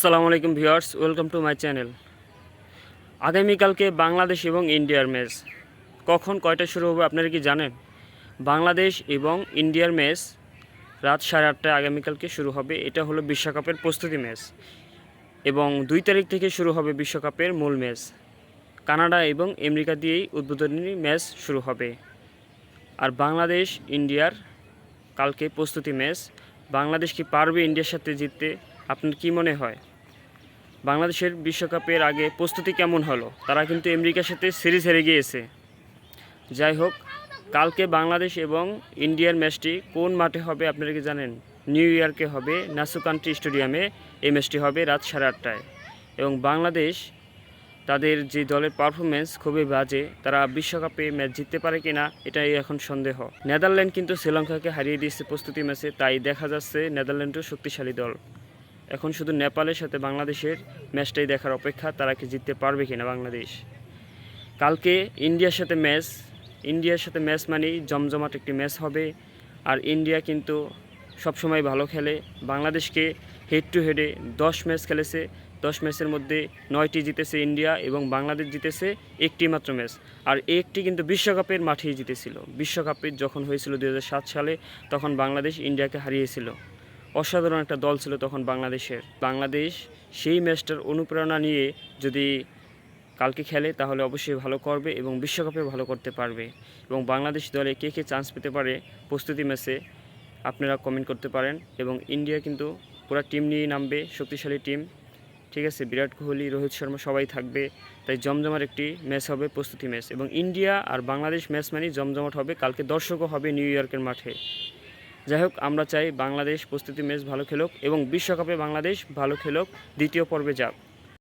আসসালামু আলাইকুম viewers, welcome to my channel. আগামীকালকে বাংলাদেশ এবং ইন্ডিয়ার ম্যাচ। কখন কয়টা শুরু হবে আপনারা কি জানেন? বাংলাদেশ এবং ইন্ডিয়ার ম্যাচ রাত সাড়ে আটটায় আগামীকালকে শুরু হবে। এটা হলো বিশ্বকাপের প্রস্তুতি ম্যাচ এবং দুই তারিখ থেকে শুরু হবে বিশ্বকাপের মূল ম্যাচ। কানাডা এবং আমেরিকা দিয়েই উদ্বোধনী ম্যাচ শুরু হবে। আর বাংলাদেশ, ইন্ডিয়ার কালকে প্রস্তুতি ম্যাচ। বাংলাদেশ কি পারবে ইন্ডিয়ার সাথে জিততে? আপনার কি মনে হয়? বাংলাদেশের বিশ্বকাপের আগে প্রস্তুতি কেমন হলো? তারা কিন্তু আমেরিকার সাথে সিরিজ হেরে গিয়েছে। যাই হোক, কালকে বাংলাদেশ এবং ইন্ডিয়ার ম্যাচটি কোন মাঠে হবে আপনারা কি জানেন? নিউ ইয়র্কে হবে, নাসু কান্ট্রি স্টেডিয়ামে এই ম্যাচটি হবে রাত সাড়ে আটটায়। এবং বাংলাদেশ তাদের যে দলের পারফরমেন্স খুবই বাজে, তারা বিশ্বকাপে ম্যাচ জিততে পারে কিনা এটাই এখন সন্দেহ। নেদারল্যান্ড কিন্তু শ্রীলঙ্কাকে হারিয়ে দিয়েছে প্রস্তুতি ম্যাচে, তাই দেখা যাচ্ছে নেদারল্যান্ডও শক্তিশালী দল। এখন শুধু নেপালের সাথে বাংলাদেশের ম্যাচটাই দেখার অপেক্ষা, তারা কি জিততে পারবে কিনা বাংলাদেশ? কালকে ইন্ডিয়ার সাথে ম্যাচ, ইন্ডিয়ার সাথে ম্যাচ মানেই জমজমাট একটি ম্যাচ হবে। আর ইন্ডিয়া কিন্তু সবসময় ভালো খেলে। বাংলাদেশকে হেড টু হেডে দশ ম্যাচ খেলেছে। দশ ম্যাচের মধ্যে নয়টি জিতেছে ইন্ডিয়া এবং বাংলাদেশ জিতেছে একটি মাত্র ম্যাচ। আর একটি কিন্তু বিশ্বকাপের মাঠেই জিতেছিল। বিশ্বকাপের যখন হয়েছিল দু হাজার সাত সালে, তখন বাংলাদেশ ইন্ডিয়াকে হারিয়েছিল। অসাধারণ একটা দল ছিল তখন বাংলাদেশের। বাংলাদেশ সেই ম্যাচটার অনুপ্রেরণা নিয়ে যদি কালকে খেলে, তাহলে অবশ্যই ভালো করবে এবং বিশ্বকাপে ভালো করতে পারবে। এবং বাংলাদেশ দলে কে কে চান্স পেতে পারে প্রস্তুতি ম্যাচে, আপনারা কমেন্ট করতে পারেন। এবং ইন্ডিয়া কিন্তু পুরো টিম নিয়ে নামবে, শক্তিশালী টিম ঠিক আছে, বিরাট কোহলি, রোহিত শর্মা সবাই থাকবে। তাই জমজমার একটি ম্যাচ হবে, প্রস্তুতি ম্যাচ। এবং ইন্ডিয়া আর বাংলাদেশ ম্যাচ মানেই জমজমাট হবে। কালকে দর্শকও হবে নিউ ইয়র্কের মাঠে। যাই হোক, আমরা চাই বাংলাদেশ প্রস্তুতি ম্যাচ ভালো খেলুক এবং বিশ্বকাপে বাংলাদেশ ভালো খেলুক। দ্বিতীয় পর্বে যাক।